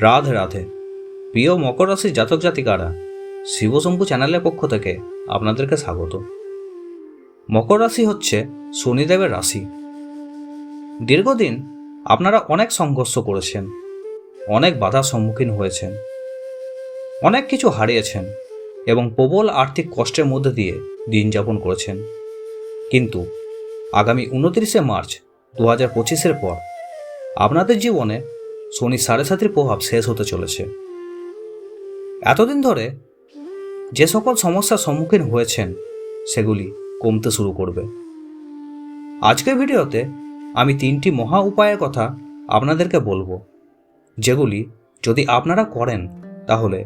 রাধে রাধে। প্রিয় মকর রাশির জাতক জাতিকারা, শিবশম্ভু চ্যানেলের পক্ষ থেকে আপনাদেরকে স্বাগত। মকর রাশি হচ্ছে শনিদেবের রাশি। দীর্ঘদিন আপনারা অনেক সংঘর্ষ করেছেন, অনেক বাধার সম্মুখীন হয়েছেন, অনেক কিছু হারিয়েছেন এবং প্রবল আর্থিক কষ্টের মধ্যে দিয়ে দিন যাপন করেছেন। কিন্তু আগামী উনত্রিশে মার্চ দু হাজার পঁচিশের পর আপনাদের জীবনে শনি সাড়ে সাতির প্রভাব শেষ হতে চলেছে। এতদিন ধরে যে সকল সমস্যার সম্মুখীন হয়েছেন, সেগুলি কমতে শুরু করবে। আজকের ভিডিওতে আমি তিনটি মহা উপায়ের কথা আপনাদেরকে বলব, যেগুলি যদি আপনারা করেন, তাহলে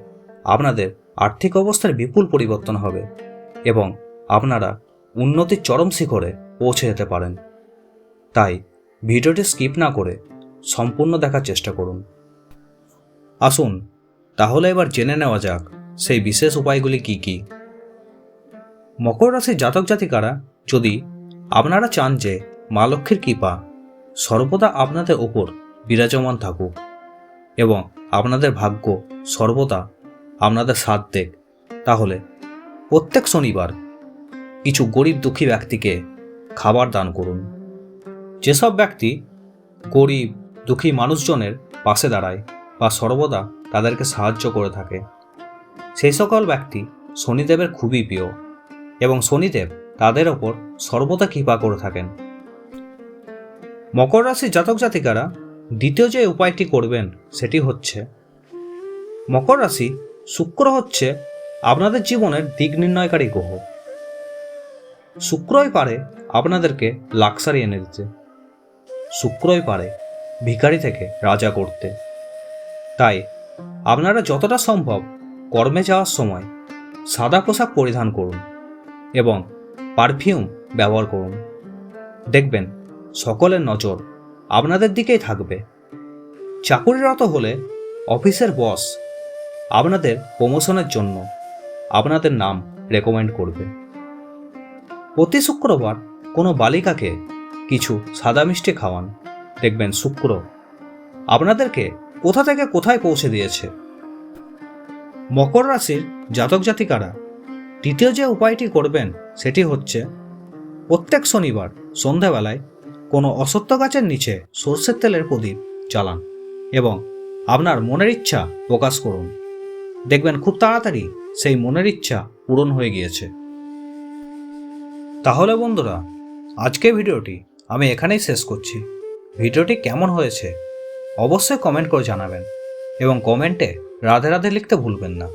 আপনাদের আর্থিক অবস্থার বিপুল পরিবর্তন হবে এবং আপনারা উন্নতির চরম শিখরে পৌঁছে যেতে পারেন। তাই ভিডিওটি স্কিপ না করে সম্পূর্ণ দেখার চেষ্টা করুন। আসুন, তাহলে এবার জেনে নেওয়া যাক সেই বিশেষ উপায়গুলি কি কি। মকর রাশির জাতক জাতিকারা, যদি আপনারা চান যে মা লক্ষ্মীর কৃপা সর্বদা আপনাদের ওপর বিরাজমান থাকুক এবং আপনাদের ভাগ্য সর্বদা আপনাদের সাথ দেখ তাহলে প্রত্যেক শনিবার কিছু গরিব দুঃখী ব্যক্তিকে খাবার দান করুন। যেসব ব্যক্তি গরিব দুঃখী মানুষজনের পাশে দাঁড়ায় বা সর্বদা তাদেরকে সাহায্য করে থাকে। সেই সকল ব্যক্তি শনিদেবের খুবই প্রিয় এবং শনিদেব তাদের ওপর সর্বদা কৃপা করে থাকেন। মকর রাশির জাতক জাতিকারা দ্বিতীয় যে উপায়টি করবেন সেটি হচ্ছে, মকর রাশি শুক্র হচ্ছে আপনাদের জীবনের দিক নির্ণয়কারী গ্রহ। শুক্রই পারে আপনাদেরকে লাক্সারি এনে দিতে। শুক্রই পারে ভিখারি থেকে রাজা করতে। তাই আপনারা যতটা সম্ভব কর্মে যাওয়ার সময় সাদা পোশাক পরিধান করুন এবং পারফিউম ব্যবহার করুন। দেখবেন সকলের নজর আপনাদের দিকেই থাকবে। চাকুরিরত হলে অফিসের বস আপনাদের প্রমোশনের জন্য আপনাদের নাম রেকমেন্ড করবে। প্রতি শুক্রবার কোনো বালিকাকে কিছু সাদা মিষ্টি খাওয়ান। দেখবেন শুক্র আপনাদেরকে কোথা থেকে কোথায় পৌঁছে দিয়েছে? মকর রাশির জাতক জাতিকারা দ্বিতীয় যে উপায়টি করবেন সেটি হচ্ছে, প্রত্যেক শনিবার সন্ধ্যাবেলায় কোনো অসত্য গাছের নিচে সর্ষের তেলের প্রদীপ জ্বালান এবং আপনার মনের ইচ্ছা প্রকাশ করুন। দেখবেন, খুব তাড়াতাড়ি সেই মনের ইচ্ছা পূরণ হয়ে গিয়েছে। তাহলে বন্ধুরা আজকে ভিডিওটি আমি এখানেই শেষ করছি। ভিডিওটি কেমন হয়েছে অবশ্যই কমেন্ট করে জানাবেন এবং কমেন্টে রাধে রাধে লিখতে ভুলবেন না।